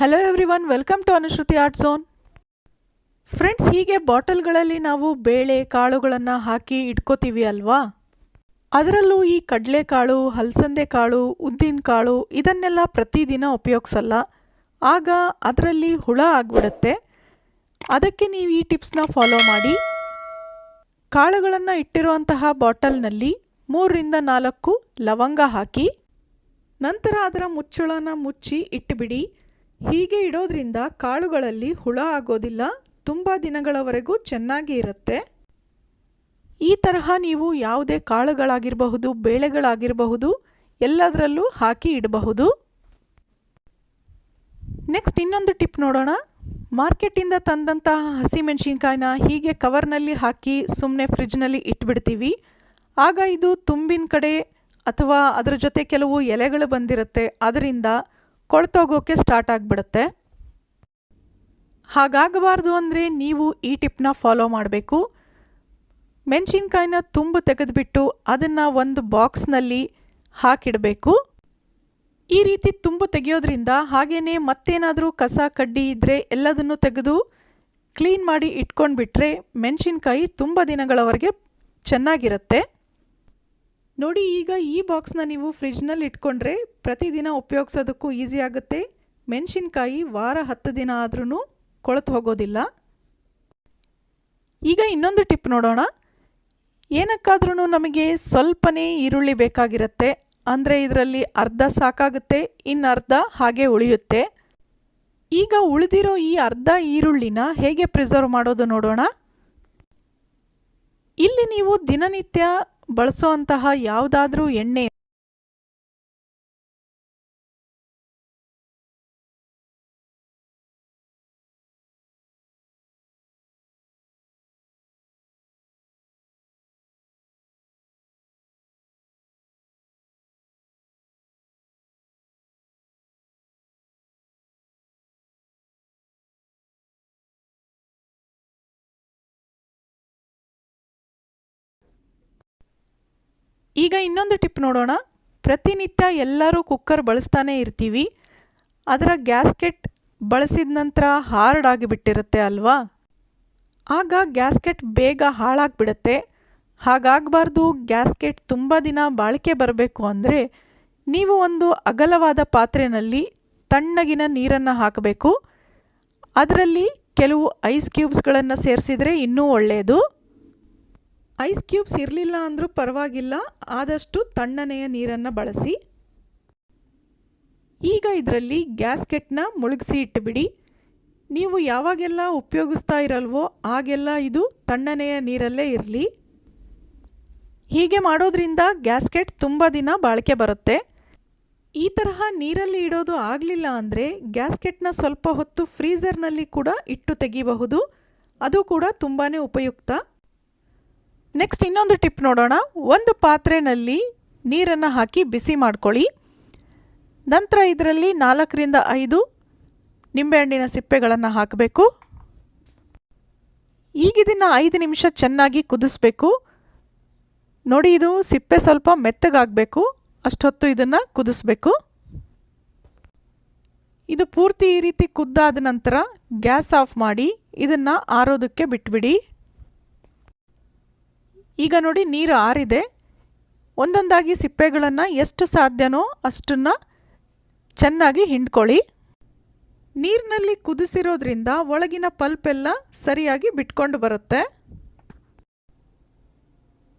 Hello everyone welcome to Anushruti art zone friends ಹೀಗೆ ಬಾಟಲ್ಗಳಲ್ಲಿ ನಾವು ಬೇಳೆ ಕಾಳುಗಳನ್ನು ಹಾಕಿ ಇಟ್ಕೋತೀವಿ ಅಲ್ವಾ? ಅದರಲ್ಲೂ ಈ ಕಡಲೆಕಾಳು ಹಲಸಂದೆ ಕಾಳು ಉದ್ದಿನ ಕಾಳು ಇದನ್ನೆಲ್ಲ ಪ್ರತಿದಿನ ಉಪಯೋಗಿಸಲ್ಲ. ಆಗ ಅದರಲ್ಲಿ ಹುಳ ಆಗಿಬಿಡುತ್ತೆ. ಅದಕ್ಕೆ ನೀವು ಈ ಟಿಪ್ಸ್ನ ಫಾಲೋ ಮಾಡಿ. ಕಾಳುಗಳನ್ನು ಇಟ್ಟಿರುವಂತಹ ಬಾಟಲ್ನಲ್ಲಿ ಮೂರರಿಂದ ನಾಲ್ಕು ಲವಂಗ ಹಾಕಿ, ನಂತರ ಅದರ ಮುಚ್ಚಳನ ಮುಚ್ಚಿ ಇಟ್ಟುಬಿಡಿ ಹೀಗೆ ಇಡೋದ್ರಿಂದ ಕಾಳುಗಳಲ್ಲಿ ಹುಳ ಆಗೋದಿಲ್ಲ, ತುಂಬ ದಿನಗಳವರೆಗೂ ಚೆನ್ನಾಗಿ ಇರುತ್ತೆ. ಈ ತರಹ ನೀವು ಯಾವುದೇ ಕಾಳುಗಳಾಗಿರಬಹುದು, ಬೇಳೆಗಳಾಗಿರಬಹುದು, ಎಲ್ಲದರಲ್ಲೂ ಹಾಕಿ ಇಡಬಹುದು. ನೆಕ್ಸ್ಟ್ ಇನ್ನೊಂದು ಟಿಪ್ ನೋಡೋಣ. ಮಾರ್ಕೆಟಿಂದ ತಂದಂತಹ ಹಸಿಮೆಣಸಿನ್ಕಾಯಿನ ಹೀಗೆ ಕವರ್ನಲ್ಲಿ ಹಾಕಿ ಸುಮ್ಮನೆ ಫ್ರಿಜ್ನಲ್ಲಿ ಇಟ್ಬಿಡ್ತೀವಿ. ಆಗ ಇದು ತುಂಬಿನ ಕಡೆ ಅಥವಾ ಅದರ ಜೊತೆ ಕೆಲವು ಎಲೆಗಳು ಬಂದಿರುತ್ತೆ. ಅದರಿಂದ ಕೊಳ್ತೋಗೋಕ್ಕೆ ಸ್ಟಾರ್ಟ್ ಆಗಿಬಿಡುತ್ತೆ. ಹಾಗಾಗಬಾರ್ದು ಅಂದರೆ ನೀವು ಈ ಟಿಪ್ನ ಫಾಲೋ ಮಾಡಬೇಕು. ಮೆಣಸಿನ್ಕಾಯಿನ ತುಂಬು ತೆಗೆದುಬಿಟ್ಟು ಅದನ್ನು ಒಂದು ಬಾಕ್ಸ್ನಲ್ಲಿ ಹಾಕಿಡಬೇಕು. ಈ ರೀತಿ ತುಂಬು ತೆಗೆಯೋದ್ರಿಂದ ಹಾಗೆಯೇ ಮತ್ತೇನಾದರೂ ಕಸ, ಕಡ್ಡಿ ಇದ್ದರೆ ಎಲ್ಲದನ್ನು ತೆಗೆದು ಕ್ಲೀನ್ ಮಾಡಿ ಇಟ್ಕೊಂಡ್ಬಿಟ್ರೆ ಮೆಣಸಿನ್ಕಾಯಿ ತುಂಬ ದಿನಗಳವರೆಗೆ ಚೆನ್ನಾಗಿರುತ್ತೆ. ನೋಡಿ, ಈಗ ಈ ಬಾಕ್ಸ್ನ ನೀವು ಫ್ರಿಜ್ನಲ್ಲಿ ಇಟ್ಕೊಂಡ್ರೆ ಪ್ರತಿದಿನ ಉಪಯೋಗಿಸೋದಕ್ಕೂ ಈಸಿ ಆಗುತ್ತೆ. ಮೆಣಸಿನ್ಕಾಯಿ ವಾರ ಹತ್ತು ದಿನ ಆದ್ರೂ ಕೊಳೆತು ಹೋಗೋದಿಲ್ಲ. ಈಗ ಇನ್ನೊಂದು ಟಿಪ್ ನೋಡೋಣ. ಏನಕ್ಕಾದ್ರೂ ನಮಗೆ ಸ್ವಲ್ಪನೇ ಈರುಳ್ಳಿ ಬೇಕಾಗಿರುತ್ತೆ. ಅಂದರೆ ಇದರಲ್ಲಿ ಅರ್ಧ ಸಾಕಾಗುತ್ತೆ ಇನ್ನು ಅರ್ಧ ಹಾಗೆ ಉಳಿಯುತ್ತೆ. ಈಗ ಉಳಿದಿರೋ ಈ ಅರ್ಧ ಈರುಳ್ಳಿನ ಹೇಗೆ ಪ್ರಿಸರ್ವ್ ಮಾಡೋದು ನೋಡೋಣ. ಇಲ್ಲಿ ನೀವು ದಿನನಿತ್ಯ ಬಳಸುವಂತಹ ಯಾವುದಾದ್ರೂ ಎಣ್ಣೆ ಈಗ ಇನ್ನೊಂದು ಟಿಪ್ ನೋಡೋಣ. ಪ್ರತಿನಿತ್ಯ ಎಲ್ಲರೂ ಕುಕ್ಕರ್ ಬಳಸ್ತಾನೇ ಇರ್ತೀವಿ. ಅದರ ಗ್ಯಾಸ್ಕೆಟ್ ಬಳಸಿದ ನಂತರ ಹಾರ್ಡ್ ಆಗಿಬಿಟ್ಟಿರುತ್ತೆ ಅಲ್ವಾ? ಆಗ ಗ್ಯಾಸ್ಕೆಟ್ ಬೇಗ ಹಾಳಾಗಿಬಿಡುತ್ತೆ. ಹಾಗಾಗಬಾರ್ದು, ಗ್ಯಾಸ್ಕೆಟ್ ತುಂಬ ದಿನ ಬಾಳಿಕೆ ಬರಬೇಕು ಅಂದರೆ ನೀವು ಒಂದು ಅಗಲವಾದ ಪಾತ್ರೆಯಲ್ಲಿ ತಣ್ಣಗಿನ ನೀರನ್ನು ಹಾಕಬೇಕು. ಅದರಲ್ಲಿ ಕೆಲವು ಐಸ್ ಕ್ಯೂಬ್ಸ್ಗಳನ್ನು ಸೇರಿಸಿದರೆ ಇನ್ನೂ ಒಳ್ಳೆಯದು ಐಸ್ ಕ್ಯೂಬ್ಸ್ ಇರಲಿಲ್ಲ ಅಂದರೂ ಪರವಾಗಿಲ್ಲ, ಆದಷ್ಟು ತಣ್ಣನೆಯ ನೀರನ್ನು ಬಳಸಿ. ಈಗ ಇದರಲ್ಲಿ ಗ್ಯಾಸ್ಕೆಟ್ನ ಮುಳುಗಿಸಿ ಇಟ್ಟುಬಿಡಿ. ನೀವು ಯಾವಾಗೆಲ್ಲ ಉಪಯೋಗಿಸ್ತಾ ಇರಲ್ವೋ ಆಗೆಲ್ಲ ಇದು ತಣ್ಣನೆಯ ನೀರಲ್ಲೇ ಇರಲಿ. ಹೀಗೆ ಮಾಡೋದ್ರಿಂದ ಗ್ಯಾಸ್ಕೆಟ್ ತುಂಬ ದಿನ ಬಾಳಿಕೆ ಬರುತ್ತೆ. ಈ ತರಹ ನೀರಲ್ಲಿ ಇಡೋದು ಆಗಲಿಲ್ಲ ಅಂದರೆ ಗ್ಯಾಸ್ಕೆಟ್ನ ಸ್ವಲ್ಪ ಹೊತ್ತು ಫ್ರೀಝರ್ನಲ್ಲಿ ಕೂಡ ಇಟ್ಟು ತೆಗಿಬಹುದು. ಅದು ಕೂಡ ತುಂಬಾ ಉಪಯುಕ್ತ. ನೆಕ್ಸ್ಟ್ ಇನ್ನೊಂದು ಟಿಪ್ ನೋಡೋಣ. ಒಂದು ಪಾತ್ರೆಯಲ್ಲಿ ನೀರನ್ನು ಹಾಕಿ ಬಿಸಿ ಮಾಡ್ಕೊಳ್ಳಿ. ನಂತರ ಇದರಲ್ಲಿ ನಾಲ್ಕರಿಂದ ಐದು ನಿಂಬೆಹಣ್ಣಿನ ಸಿಪ್ಪೆಗಳನ್ನು ಹಾಕಬೇಕು. ಈಗ ಐದು ನಿಮಿಷ ಚೆನ್ನಾಗಿ ಕುದಿಸ್ಬೇಕು. ನೋಡಿ, ಇದು ಸಿಪ್ಪೆ ಸ್ವಲ್ಪ ಮೆತ್ತಗಾಗಬೇಕು. ಅಷ್ಟೊತ್ತು ಇದನ್ನು ಕುದಿಸ್ಬೇಕು. ಇದು ಪೂರ್ತಿ ಈ ರೀತಿ ಕುದ್ದಾದ ನಂತರ ಗ್ಯಾಸ್ ಆಫ್ ಮಾಡಿ ಇದನ್ನು ಆರೋದಕ್ಕೆ ಬಿಟ್ಬಿಡಿ. ಈಗ ನೋಡಿ ನೀರು ಆರಿದೆ. ಒಂದೊಂದಾಗಿ ಸಿಪ್ಪೆಗಳನ್ನು ಎಷ್ಟು ಸಾಧ್ಯನೋ ಅಷ್ಟನ್ನು ಚೆನ್ನಾಗಿ ಹಿಂಡ್ಕೊಳ್ಳಿ. ನೀರಿನಲ್ಲಿ ಕುದಿಸಿರೋದ್ರಿಂದ ಒಳಗಿನ ಪಲ್ಪೆಲ್ಲ ಸರಿಯಾಗಿ ಬಿಟ್ಕೊಂಡು ಬರುತ್ತೆ.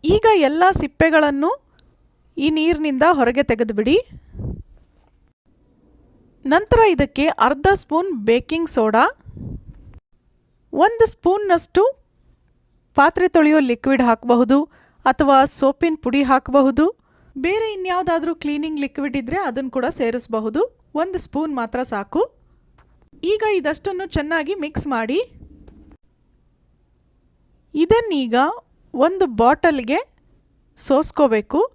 ಈಗ ಎಲ್ಲ ಸಿಪ್ಪೆಗಳನ್ನು ಈ ನೀರಿನಿಂದ ಹೊರಗೆ ತೆಗೆದುಬಿಡಿ. ನಂತರ ಇದಕ್ಕೆ ಅರ್ಧ ಸ್ಪೂನ್ ಬೇಕಿಂಗ್ ಸೋಡಾ, ಒಂದು ಸ್ಪೂನ್ನಷ್ಟು ಪಾತ್ರೆ ತೊಳೆಯೋ ಲಿಕ್ವಿಡ್ ಹಾಕಬಹುದು ಅಥವಾ ಸೋಪಿನ ಪುಡಿ ಹಾಕಬಹುದು. ಬೇರೆ ಇನ್ಯಾವುದಾದ್ರೂ ಕ್ಲೀನಿಂಗ್ ಲಿಕ್ವಿಡ್ ಇದ್ದರೆ ಅದನ್ನು ಕೂಡ ಸೇರಿಸಬಹುದು. ಒಂದು ಸ್ಪೂನ್ ಮಾತ್ರ ಸಾಕು. ಈಗ ಇದಷ್ಟನ್ನು ಚೆನ್ನಾಗಿ ಮಿಕ್ಸ್ ಮಾಡಿ. ಇದನ್ನೀಗ ಒಂದು ಬಾಟಲ್ಗೆ ಸೋಸ್ಕೋಬೇಕು.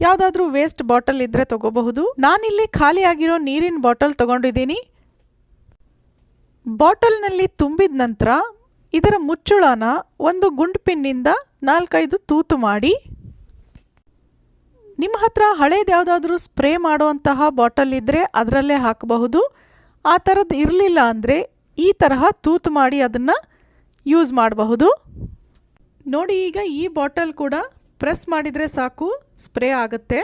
ಯಾವುದಾದ್ರೂ ವೇಸ್ಟ್ ಬಾಟಲ್ ಇದ್ದರೆ ತಗೋಬಹುದು. ನಾನಿಲ್ಲಿ ಖಾಲಿಯಾಗಿರೋ ನೀರಿನ ಬಾಟಲ್ ತಗೊಂಡಿದ್ದೀನಿ. ಬಾಟಲ್ನಲ್ಲಿ ತುಂಬಿದ ನಂತರ ಇದರ ಮುಚ್ಚುಳನ ಒಂದು ಗುಂಡು ಪಿನ್ನಿಂದ ನಾಲ್ಕೈದು ತೂತು ಮಾಡಿ. ನಿಮ್ಮ ಹತ್ರ ಹಳೇದು ಯಾವುದಾದ್ರೂ ಸ್ಪ್ರೇ ಮಾಡುವಂತಹ ಬಾಟಲ್ ಇದ್ದರೆ ಅದರಲ್ಲೇ ಹಾಕಬಹುದು. ಆ ಥರದ್ದು ಇರಲಿಲ್ಲ ಅಂದರೆ ಈ ತರಹ ತೂತು ಮಾಡಿ ಅದನ್ನು ಯೂಸ್ ಮಾಡಬಹುದು. ನೋಡಿ ಈಗ ಈ ಬಾಟಲ್ ಕೂಡ ಪ್ರೆಸ್ ಮಾಡಿದರೆ ಸಾಕು, ಸ್ಪ್ರೇ ಆಗುತ್ತೆ.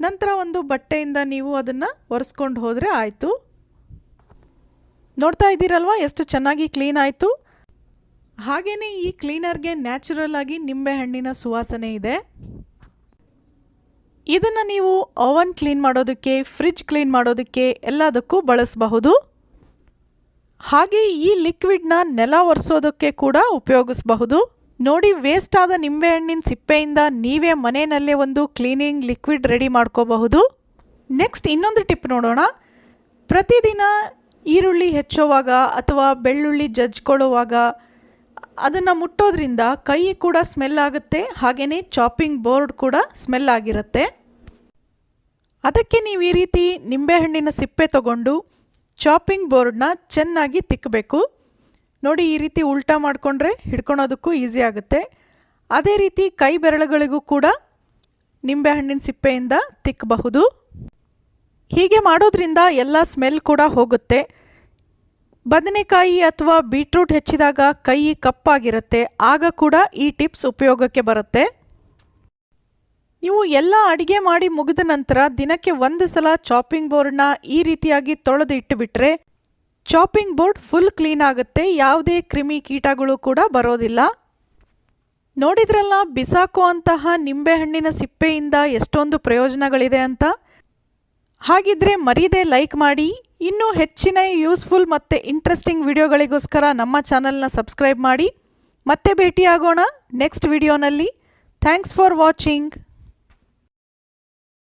ನಂತರ ಒಂದು ಬಟ್ಟೆಯಿಂದ ನೀವು ಅದನ್ನು ಒರೆಸ್ಕೊಂಡು ಹೋದರೆ ಆಯಿತು. ನೋಡ್ತಾ ಇದ್ದೀರಲ್ವ, ಎಷ್ಟು ಚೆನ್ನಾಗಿ ಕ್ಲೀನ್ ಆಯಿತು? ಹಾಗೆಯೇ ಈ ಕ್ಲೀನರ್ಗೆ ನ್ಯಾಚುರಲ್ ಆಗಿ ನಿಂಬೆಹಣ್ಣಿನ ಸುವಾಸನೆ ಇದೆ. ಇದನ್ನು ನೀವು ಓವನ್ ಕ್ಲೀನ್ ಮಾಡೋದಕ್ಕೆ ಫ್ರಿಡ್ಜ್ ಕ್ಲೀನ್ ಮಾಡೋದಕ್ಕೆ ಎಲ್ಲದಕ್ಕೂ ಬಳಸಬಹುದು. ಹಾಗೆ ಈ ಲಿಕ್ವಿಡ್ನ ನೆಲ ಒರೆಸೋದಕ್ಕೆ ಕೂಡ ಉಪಯೋಗಿಸಬಹುದು. ನೋಡಿ ವೇಸ್ಟ್ ಆದ ನಿಂಬೆಹಣ್ಣಿನ ಸಿಪ್ಪೆಯಿಂದ ನೀವೇ ಮನೆಯಲ್ಲೇ ಒಂದು ಕ್ಲೀನಿಂಗ್ ಲಿಕ್ವಿಡ್ ರೆಡಿ ಮಾಡ್ಕೋಬಹುದು. ನೆಕ್ಸ್ಟ್ ಇನ್ನೊಂದು ಟಿಪ್ ನೋಡೋಣ. ಪ್ರತಿದಿನ ಈರುಳ್ಳಿ ಹೆಚ್ಚೋವಾಗ ಅಥವಾ ಬೆಳ್ಳುಳ್ಳಿ ಜಜ್ಕೊಳ್ಳುವಾಗ ಅದನ್ನು ಮುಟ್ಟೋದ್ರಿಂದ ಕೈ ಕೂಡ ಸ್ಮೆಲ್ ಆಗುತ್ತೆ ಹಾಗೆಯೇ ಚಾಪಿಂಗ್ ಬೋರ್ಡ್ ಕೂಡ ಸ್ಮೆಲ್ ಆಗಿರುತ್ತೆ. ಅದಕ್ಕೆ ನೀವು ಈ ರೀತಿ ನಿಂಬೆಹಣ್ಣಿನ ಸಿಪ್ಪೆ ತಗೊಂಡು ಚಾಪಿಂಗ್ ಬೋರ್ಡ್ನ ಚೆನ್ನಾಗಿ ತಿಕ್ಕಬೇಕು ನೋಡಿ ಈ ರೀತಿ ಉಲ್ಟಾ ಮಾಡಿಕೊಂಡ್ರೆ ಹಿಡ್ಕೊಳೋದಕ್ಕೂ ಈಸಿ ಆಗುತ್ತೆ. ಅದೇ ರೀತಿ ಕೈ ಬೆರಳುಗಳಿಗೂ ಕೂಡ ನಿಂಬೆಹಣ್ಣಿನ ಸಿಪ್ಪೆಯಿಂದ ತಿಕ್ಕಬಹುದು ಹೀಗೆ ಮಾಡೋದ್ರಿಂದ ಎಲ್ಲ ಸ್ಮೆಲ್ ಕೂಡ ಹೋಗುತ್ತೆ. ಬದನೆಕಾಯಿ ಅಥವಾ ಬೀಟ್ರೂಟ್ ಹೆಚ್ಚಿದಾಗ ಕೈ ಕಪ್ಪಾಗಿರುತ್ತೆ. ಆಗ ಕೂಡ ಈ ಟಿಪ್ಸ್ ಉಪಯೋಗಕ್ಕೆ ಬರುತ್ತೆ. ನೀವು ಎಲ್ಲ ಅಡಿಗೆ ಮಾಡಿ ಮುಗಿದ ನಂತರ ದಿನಕ್ಕೆ ಒಂದು ಸಲ ಚಾಪಿಂಗ್ ಬೋರ್ಡ್ನ ಈ ರೀತಿಯಾಗಿ ತೊಳೆದು ಇಟ್ಟುಬಿಟ್ರೆ ಚಾಪಿಂಗ್ ಬೋರ್ಡ್ ಫುಲ್ ಕ್ಲೀನ್ ಆಗುತ್ತೆ. ಯಾವುದೇ ಕ್ರಿಮಿ ಕೀಟಗಳು ಕೂಡ ಬರೋದಿಲ್ಲ. ನೋಡಿದ್ರಲ್ಲ, ಬಿಸಾಕುವಂತಹ ನಿಂಬೆಹಣ್ಣಿನ ಸಿಪ್ಪೆಯಿಂದ ಎಷ್ಟೊಂದು ಪ್ರಯೋಜನಗಳಿದೆ ಅಂತ? ಹಾಗಿದ್ರೆ ಮರೀದೆ ಲೈಕ್ ಮಾಡಿ. ಇನ್ನೂ ಹೆಚ್ಚಿನ ಯೂಸ್ಫುಲ್ ಮತ್ತು ಇಂಟ್ರೆಸ್ಟಿಂಗ್ ವಿಡಿಯೋಗಳಿಗೋಸ್ಕರ ನಮ್ಮ ಚಾನಲ್ನ ಸಬ್ಸ್ಕ್ರೈಬ್ ಮಾಡಿ. ಮತ್ತೆ ಭೇಟಿಯಾಗೋಣ ನೆಕ್ಸ್ಟ್ ವಿಡಿಯೋನಲ್ಲಿ. Thanks for watching